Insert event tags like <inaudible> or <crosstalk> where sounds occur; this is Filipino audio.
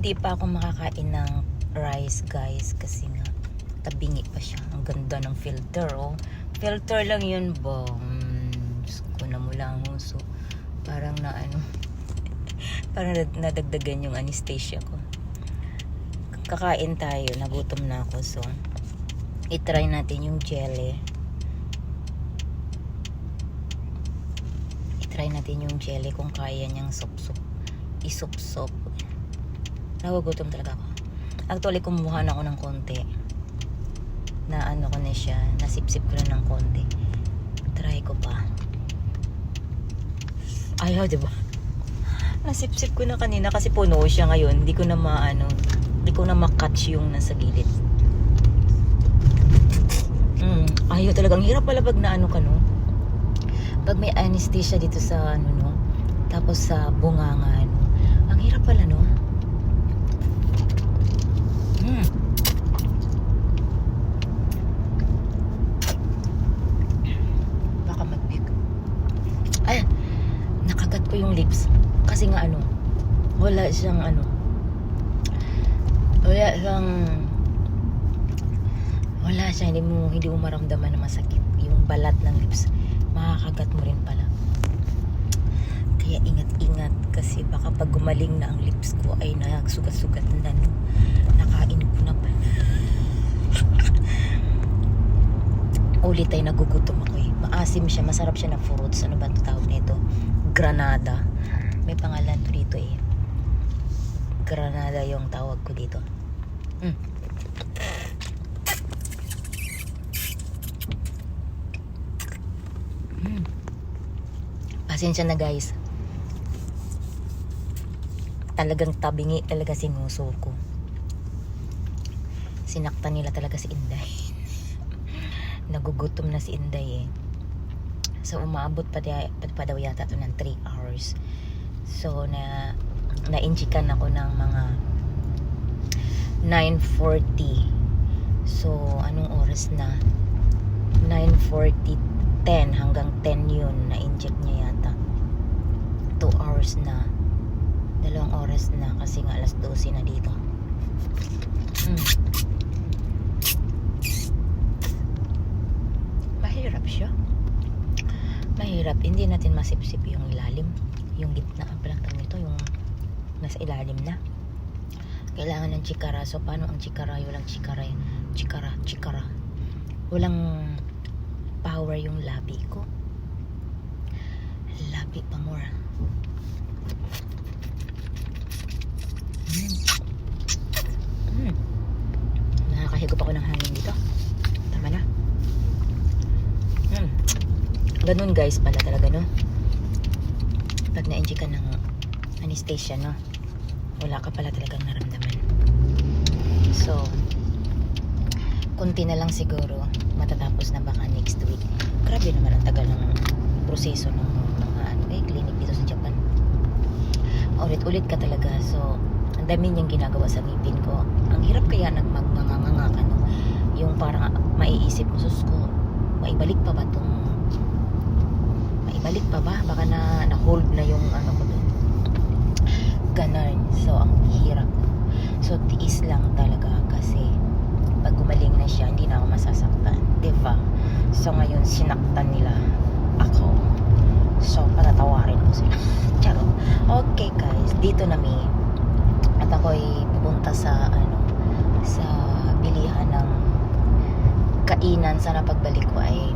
Hindi pa ako makakain ng rice guys kasi nga tabingi pa siya. Ang ganda ng filter oh. Filter lang yun ba? Diyos ko na mula ang huso. Parang na ano. <laughs> parang nad- nadagdagan yung anesthesia ko. Kakain tayo. Nagutom na ako. So, itry natin yung jelly. Itry natin yung jelly kung kaya niyang sup-sup. Isup-sup. Nagugutom talaga ako. Actually, kumuha na ako ng konti. Na ano ko na siya. Nasip-sip ko na ng konti. Try ko pa. Ayaw, di ba? Nasip-sip ko na kanina kasi puno siya ngayon. Hindi ko na maano. Hindi ko na makatch yung nasa gilid. Mm, ayaw talaga. Ang hirap pala pag na ano ka, no? Pag may anesthesia dito sa ano, no? Tapos sa bunganga, no? Ang hirap pala, no? Mm. Baka magbig. Ay, nakagat ko yung lips. Kasi nga ano, wala siyang ano, wala siyang, wala siya, hindi mo, hindi mo maramdaman na masakit. Yung balat ng lips, makakagat mo rin pala. Kaya ingat-ingat kasi baka pag gumaling na ang lips ko ay nagsugat-sugat na no. Nakain ko na pala. Ulit ay nagugutom ako eh. Maasim siya, masarap siya na fruits. Ano ba ito tawag nito? Granada. May pangalan to dito eh. Granada yung tawag ko dito. Mm. Mm. Pasensya na guys. Talagang tabingi talaga sinuso ko. Sinaktan nila talaga si Inday. <laughs> Nagugutom na si Inday eh. So umabot pa, pa, pa daw yata to ng 3 hours. So na na-injikan ako ng mga 9.40. So anong oras na? 9.40, 10 hanggang 10 yun na-inject niya yata. 2 hours na. Dalawang oras na kasi nga alas 12 na dito. Mm. Mahirap siya. Mahirap. Hindi natin masipsip yung ilalim. Yung gitna. Ang palang tawag nito. Yung nasa ilalim na. Kailangan ng chikara. So, paano ang chikara? Walang chikara. Chikara. Chikara. Walang power yung labi ko. Labi pa more. Mm. Mm. Nakakahigop ako ng hangin dito. Tama na. Mm. Ganun guys pala talaga no. Pag na-enjoy ka ng anesthesia no, wala ka pala talagang naramdaman. So, kunti na lang siguro matatapos na baka next week. Grabe naman ang tagal ng proseso ng mga ano, eh, clinic dito sa Japan. Ulit-ulit ka talaga. So, ang dami niyang ginagawa sa ngipin ko. Ang hirap kaya nagmanganganga ka no. Yung parang maiisip mo, sus ko, maibalik pa ba tong maibalik pa ba? Baka na na-hold na yung ano ko dun. Ganon. So, ang hirap. So, tiis lang talaga kasi pag gumaling na siya, hindi na ako masasaktan. Diba? So, ngayon, sinaktan nila ako. So, patatawarin ko sila. <laughs> Charot. Okay, guys. Dito na mi. At ako'y pupunta sa, ano, sa bilihan ng kainan. Sana pagbalik ko ay